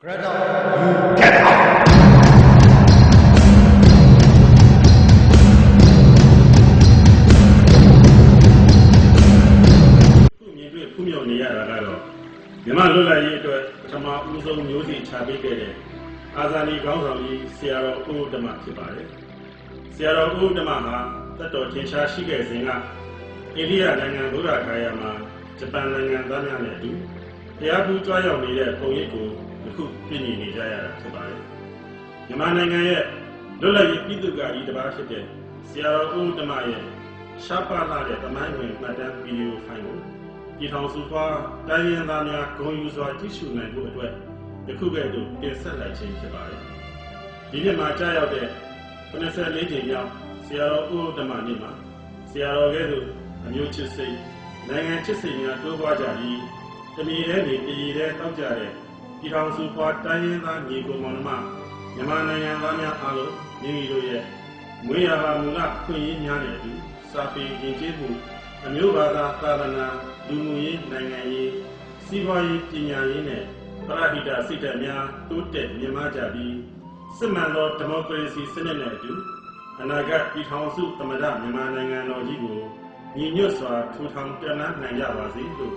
Greta, you get out! ခုမြင်တွေ့ဖူးမြော်နေရတာကတော့မြမလွတ်လပ်ရေးအတွက်ပထမဦးဆုံးမျိုးစီချပေးခဲ့တဲ့အာဇာနည်ခေါင်းဆောင်ကြီးဆရာတော်ဦးဓမ္မဖြစ်ပါတယ်။ဆရာတော်ဦးဓမ္မဟာတတ်တော်ထင်ရှားရှိခဲ့စဉ်ကအိန္ဒိယနိုင်ငံဘုရားခါယာမှာဂျပန်နိုင်ငံသားများနဲ့အတူ တရားသူကြွားရောက်နေတဲ့ပုံရိပ်ကိုအခုပြည့်နေနေကြရတာဖြစ်ပါတယ်။မြန်မာနိုင်ငံရဲ့လွတ်လပ်ရေးပြည်သူ့ကာကြီးတစ်ပါးဖြစ်တဲ့ဆရာတော်ဦးဓမ္မရဲ့ရှားပါလာတဲ့တမိုင်းဝင်မှတ်တမ်းဗီဒီယိုဖိုင်ကိုပြည်ထောင်စုပွားတိုင်းရင်းသားများဂုဏ်ယူစွာကြည့်ရှုနိုင်ဖို့အတွက်ယခုကဲ့သို့တင်ဆက်လိုက်ခြင်းဖြစ်ပါတယ်။ဒီနေ့မှာကြားရောက်တဲ့94ကြိမ်မြောက်ဆရာတော်ဦးဓမ္မနေ့မှာဆရာတော်ကဲ့သို့အမျိုးချစ်စိတ်နိုင်ငံချစ်စိတ်များတိုးပွားကြပြီး တမီတဲ့နေတည်တဲ့တောက်ကြတဲ့ပြည်ထောင်စုပွားတိုင်းရင်းသားညီကိုမောင်နှမမြန်မာနိုင်ငံသားများအားလုံးမိမိတို့ရဲ့မွေးရာပါမူလခွင့်ရင်းများနဲ့အတူစာပေယဉ်ကျေးမှုအမျိုးဘာသာသာသနာလူမှုရေးနိုင်ငံရေးစီးပွားရေးပညာရေးနဲ့ပရဟိတစိတ်ဓာတ်များတိုးတက်မြင့်မားကြပြီးစစ်မှန်သောဒီမိုကရေစီစနစ်နဲ့အတူအနာဂတ်ပြည်ထောင်စုသမ္မတမြန်မာနိုင်ငံတော်ကြီးကိုညီညွတ်စွာထူထောင်ပြန့်နှံ့နိုင်ကြပါစေလို့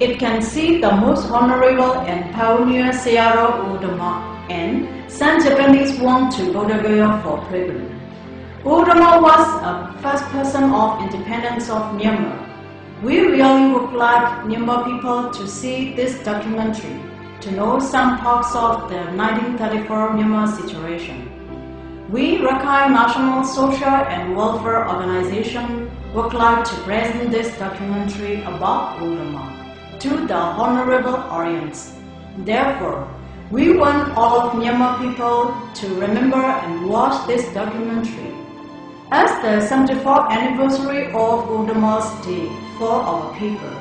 it can see the most honorable and pioneer Sayadaw Ulama and send Japanese one to Bodhgaya for pilgrim. Ulama was a first person of independence of Myanmar. We really would like Myanmar people to see this documentary to know some parts of the 1934 Myanmar situation. We, Rakhine National Social and Welfare Organization, would like to present this documentary about ulama to the honorable audience. Therefore, we want all of Myanmar people to remember and watch this documentary. As the 74th anniversary of Ulama's Day for our people,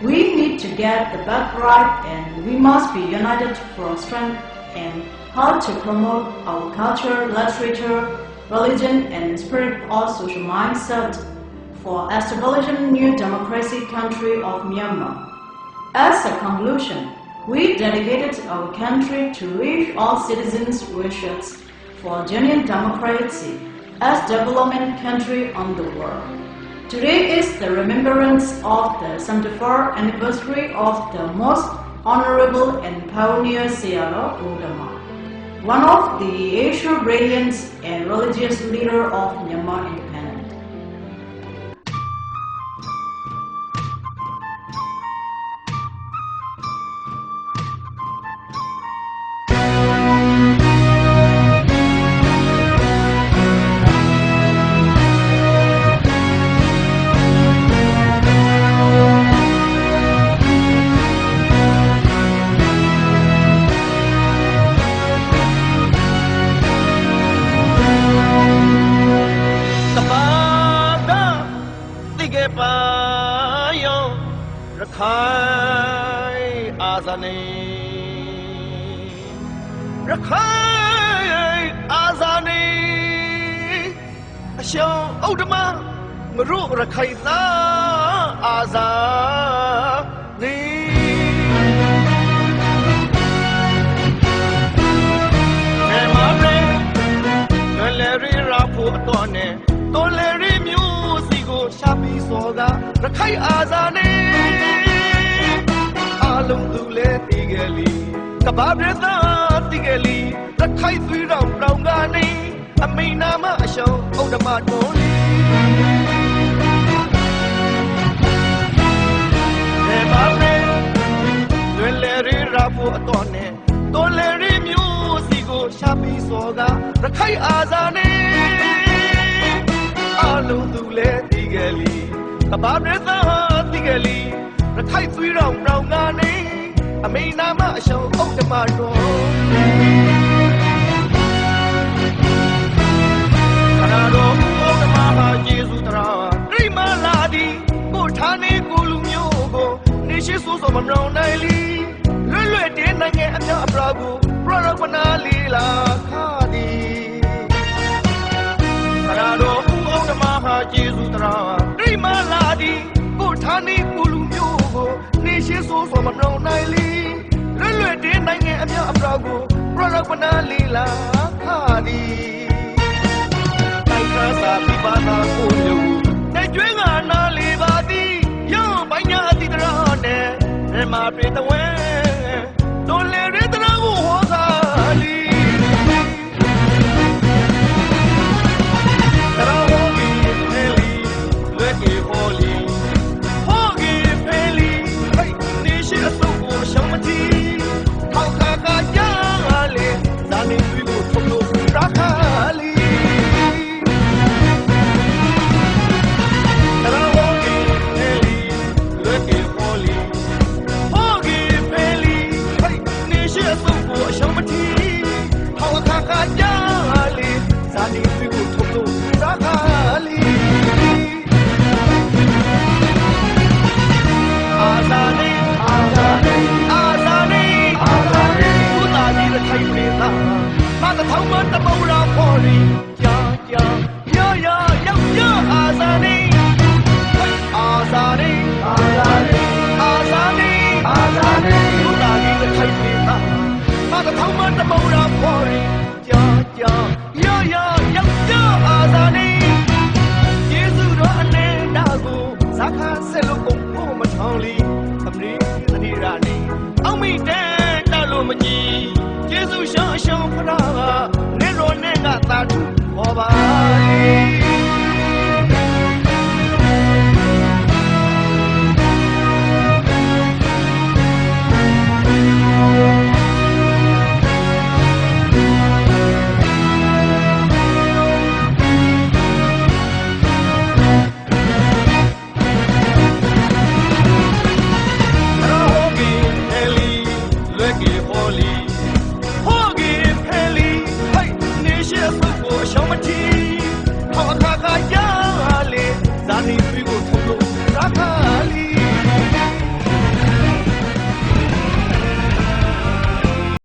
we need to get the back right and we must be united for strength and how to promote our culture, literature, religion and spirit of social mindset for establishing new democracy country of Myanmar. As a conclusion, we dedicated our country to reach all citizens' wishes for genuine democracy as development country on the world. Today is the remembrance of the 74th anniversary of the most honorable and pioneer Sayadaw Ulama, one of the Asia brilliant and religious leader of Myanmar ရခိုင်အာဇာနေရခိုင်အာဇာနေအရှောင်းဥဒ္ဓမမရုရခိုင်သာအာဇာနေနေမရေငလရီရာဖို့အတော်နဲ့တော်လေရီမျိုးစီကိုရှာပြီးစောကရခိုင်အာဇာနေအ လုံးသူလဲတည်ကြလီကဘာပြသတည်ကြလီရခိုင်သွေးတော်တောင်ကနေအမိန်နာမအရှောင်းဥဒ္ဓမတော်လီနေမရေလွယ်လေရီရာဖို့အတော်နဲ့တော်လေရီမျိုးစီကိုရှာပြီးစောကရခိုင်အာဇာနေအလုံးသူလဲတည်ကြလီကဘာပြသတည်ကြလီ ရခိုင်သွေးတော်ရောင်ကနေအမိန်နာမအရှုံးဥဒ္ဓမတော်ခနာတော်ဥဒ္ဓမဟာယေရှုတရားပြိမာလာဒီကိုဌာနေကိုလူမျိုးကိုနေရှိဆိုးစောမမြောင်နိုင်လီလွတ်လွတ်တဲ့နိုင်ငံအမြောက်အပရာကိုပြရပနာလီလာခါဒီခနာတော် ပနာလီလာခါဒီတိုက်ခါစာပြပါနာကိုလူတိုက်ကျွဲငါနာလီပါသည်ရောင်းပိုင်းညာတိတရနဲ့မြမတွေတဝဲ ไว้